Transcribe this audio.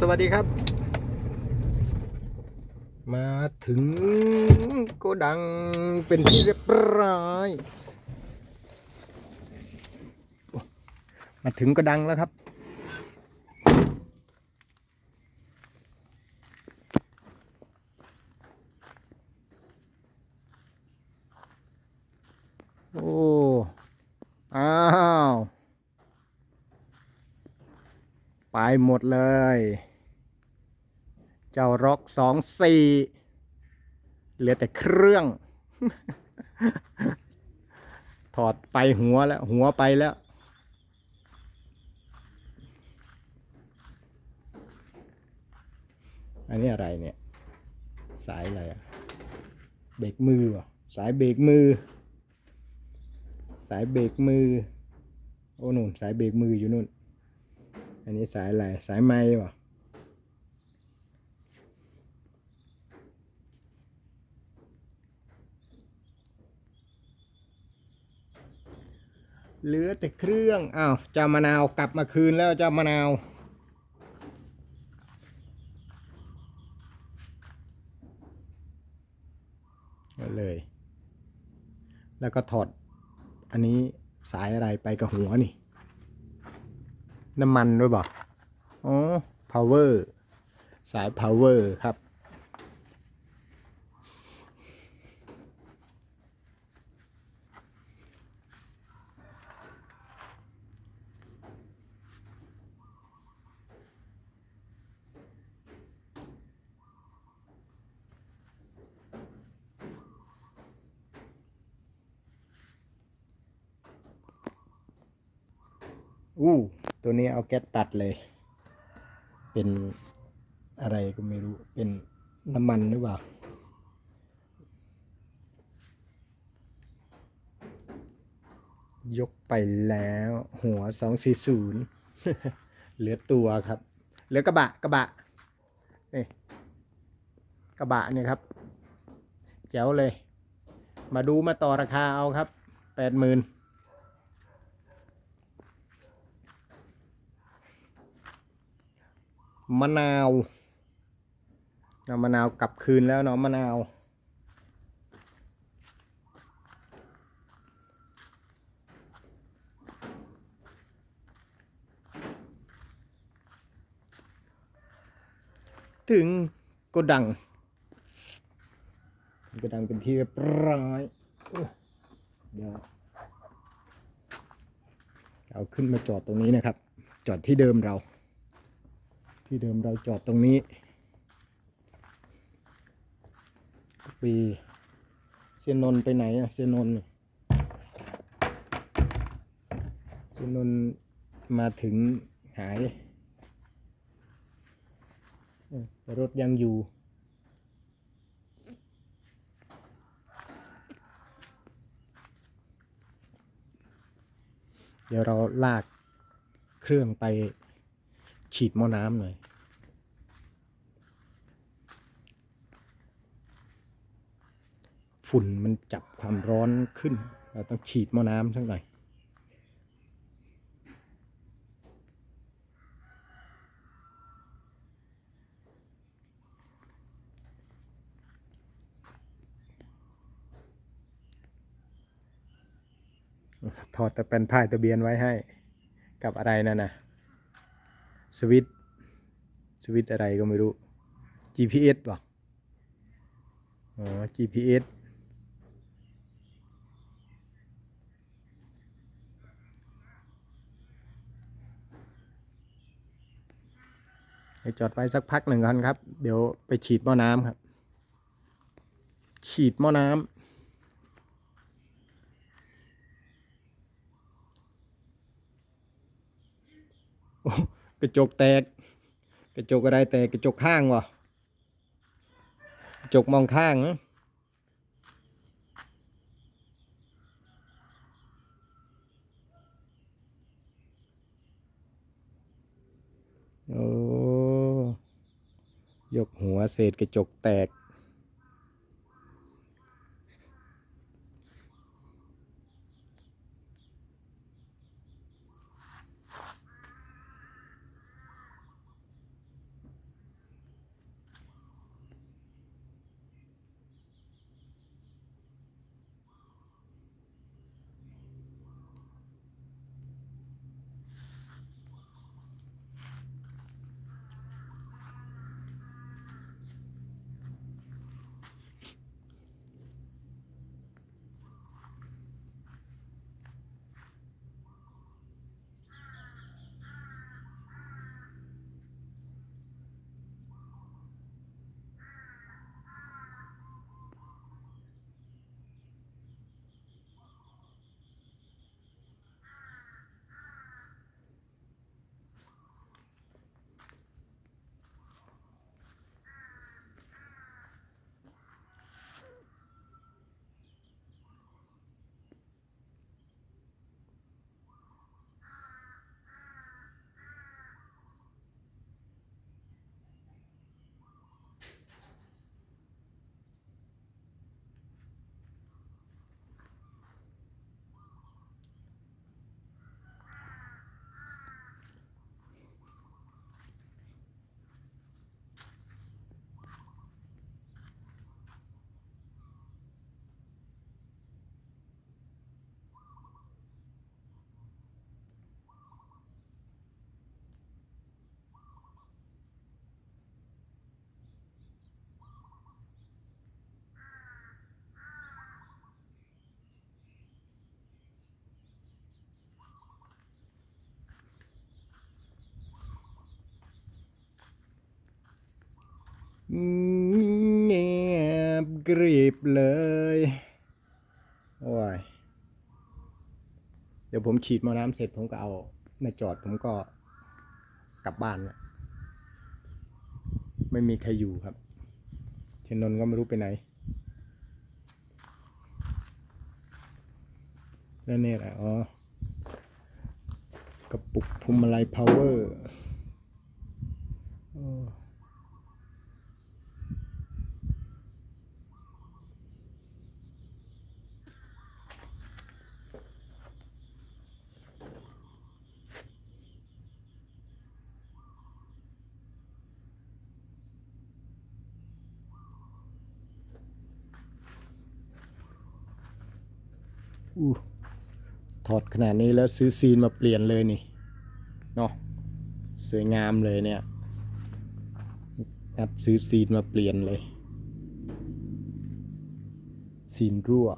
สวัสดีครับ มาถึงโกดังเป็นที่เรียบร้อย มาถึงโกดังแล้วครับ โอ้ อ้าว ไปหมดเลย เจ้าร็อกสองสี่เหลือแต่เครื่อง ถอดไปหัวแล้ว หัวไปแล้วอันนี้อะไรเนี่ย สายอะไรอะเบรกมือวะสายเบรกมือ สายเบรกมือ โอ้นู่นสายเบรกมืออยู่นู่น อันนี้สายอะไร สายไม้วะเหลือแต่เครื่อง อ้าวเจ้ามะนาวกลับมาคืนแล้วเจ้ามะนาว เลย แล้วก็ถอด อันนี้สายอะไรไปกับหัวนี่ น้ำมันด้วยบ่อ๋อ power สาย power ครับอู้ ตัวนี้เอาแก๊สตัดเลย เป็นอะไรก็ไม่รู้ เป็นน้ำมันหรือเปล่า ยกไปแล้วหัวสองสี่ศูนย์เหลือตัวครับ เหลือกระบะกระบะนี่กระบะเนี่ยครับ แจ๋วเลย มาดูมาต่อราคาเอาครับแปดหมื่น มะนาวเอามะนาวกลับคืนแล้วเนาะมะนาว ถึงโกดังโกดังเป็นที่เรียบร้อยเดี๋ยวเอาขึ้นมาจอดตรงนี้นะครับ จอดที่เดิมเรา ที่เดิมเราจอดตรงนี้ปีเซียนนไปไหนอะเซียนนเซียนนมาถึงหายแต่รถยังอยู่เดี๋ยวเราลากเครื่องไป ฉีดหม้อน้ำหน่อยฝุ่นมันจับความร้อนขึ้น เราต้องฉีดหม้อน้ำสักหน่อย ถอดแต่เป็นป้ายทะเบียนไว้ให้ กับอะไรนั่นนะ สวิตสวิตอะไรก็ไม่รู้ GPS ป่ะอ๋อ GPS ให้จอดไว้สักพักหนึ่งก่อนครับ เดี๋ยวไปฉีดหม้อน้ำครับ ฉีดหม้อน้ำ โอ้ กระจกแตก กระจกอะไรแตกกระจกข้างวะกระจกมองข้างนะโอ้ยกหัวเศษกระจกแตก เงียบกริบเลย โอ้ย เดี๋ยวผมฉีดมอน้ำเสร็จผมก็เอามาจอดผมก็กลับบ้านละไม่มีใครอยู่ครับ เชนนนก็ไม่รู้ไปไหน แล้วเนี่ยแหละอ๋อกระปุกพุมอะไรพาวเวอร์ อู้ถอดขนาดนี้แล้วซื้อซีนมาเปลี่ยนเลยนี่เนาะสวยงามเลยเนี่ยงัดซื้อซีนมาเปลี่ยนเลย ซีนรั่ว